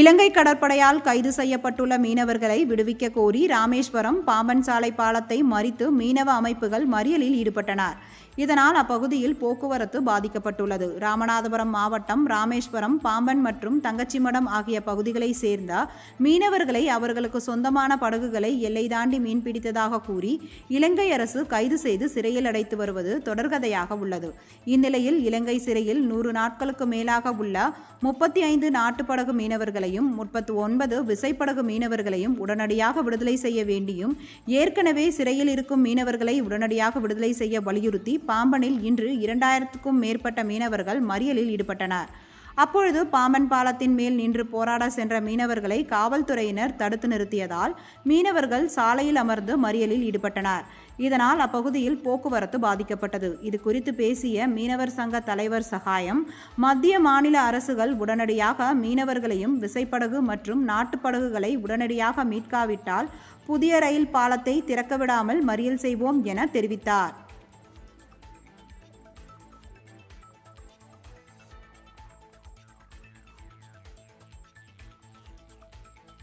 இலங்கை கடற்படையால் கைது செய்யப்பட்டுள்ள மீனவர்களை விடுவிக்க கோரி ராமேஸ்வரம் பாம்பன் சாலை பாலத்தை மறித்து மீனவ அமைப்புகள் மறியலில் ஈடுபட்டனர். இதனால் அப்பகுதியில் போக்குவரத்து பாதிக்கப்பட்டுள்ளது. ராமநாதபுரம் மாவட்டம் ராமேஸ்வரம் பாம்பன் மற்றும் தங்கச்சிமடம் ஆகிய பகுதிகளை சேர்ந்த மீனவர்களை அவர்களுக்கு சொந்தமான படகுகளை எல்லை தாண்டி மீன்பிடித்ததாக கூறி இலங்கை அரசு கைது செய்து சிறையில் அடைத்து வருவது தொடர்கதையாக உள்ளது. இந்நிலையில் இலங்கை சிறையில் நூறு நாட்களுக்கு மேலாக உள்ள முப்பத்தி ஐந்து நாட்டுப்படகு மீனவர்களையும் முப்பத்து ஒன்பது விசைப்படகு மீனவர்களையும் உடனடியாக விடுதலை செய்ய வேண்டியும் ஏற்கனவே சிறையில் இருக்கும் மீனவர்களை உடனடியாக விடுதலை செய்ய வலியுறுத்தி பாம்பனில் இன்று இரண்டாயிரத்துக்கும் மேற்பட்ட மீனவர்கள் மறியலில் ஈடுபட்டனர். அப்பொழுது பாம்பன் பாலத்தின் மேல் நின்று போராட சென்ற மீனவர்களை காவல்துறையினர் தடுத்து நிறுத்தியதால் மீனவர்கள் சாலையில் அமர்ந்து மறியலில் ஈடுபட்டனர். இதனால் அப்பகுதியில் போக்குவரத்து பாதிக்கப்பட்டது. இது குறித்து பேசிய மீனவர் சங்க தலைவர் சகாயம் மத்திய மாநில அரசுகள் உடனடியாக மீனவர்களையும் விசைப்படகு மற்றும் நாட்டுப்படகுகளை உடனடியாக மீட்காவிட்டால் புதிய ரயில் பாலத்தை திறக்கவிடாமல் மறியல் செய்வோம் என தெரிவித்தார்.